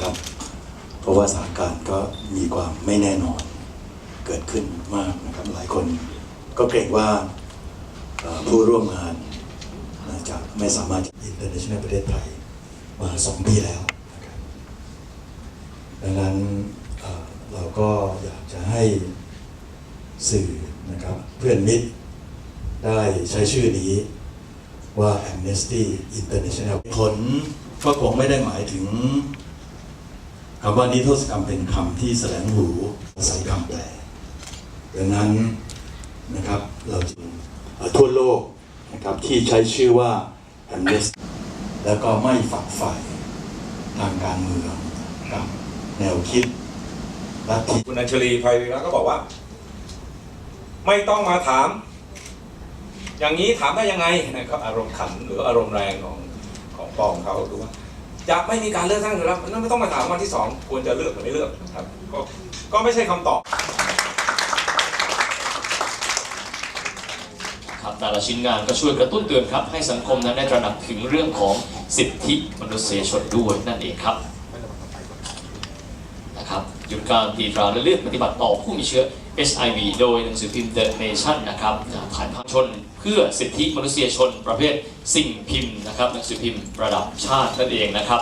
ครับ เพราะว่าสถานการณ์ก็มีความไม่แน่นอนเกิดขึ้นมากนะครับ หลายคนก็เกรงว่าผู้ร่วมงานจะไม่สามารถอินเตอร์เนชั่นแนลประเทศไทยมาสองปีแล้วนะครับดังนั้นเอ่อเราก็อยากจะให้สื่อนะครับเพื่อนมิตรได้ใช้ชื่อนี้ว่า Amnesty International ผลก็คงไม่ได้หมายถึง คำว่านิโทษกรรมเป็นคำที่แสลงหูอาศัยคำแปลดังนั้นนะครับเราจึงทั่วโลกนะครับที่ใช้ชื่อว่า Amnesty แล้วก็ไม่ฝักใฝ่ทางการเมืองกับแนวคิดลัทธิคุณอัญชลีภัยวีระก็บอกว่า ไม่ต้องมาถาม อย่างนี้ถามได้ยังไงนะครับอารมณ์ขันหรืออารมณ์แรงของของปองเขาดูว่า จะไม่มีการเลือกตั้งอยู่แล้วนั่นไม่ต้องมาถามวันที่สองควรจะเลือกหรือไม่เลือกครับก็ก็ไม่ใช่คำตอบ ครับแต่ละชิ้นงานก็ช่วยกระตุ้นเตือนครับ ให้สังคมนั้นได้ตระหนักถึงเรื่องของสิทธิมนุษยชนด้วยนั่นเองครับ หยุดการตีตราและเลือกปฏิบัติต่อผู้มีเชื้อ HIV โดยหนังสือพิมพ์ The Nation นะครับผ่านภาคชนเพื่อสิทธิมนุษยชนประเภทสิ่งพิมพ์นะครับหนังสือพิมพ์ระดับชาตินั่นเองนะครับ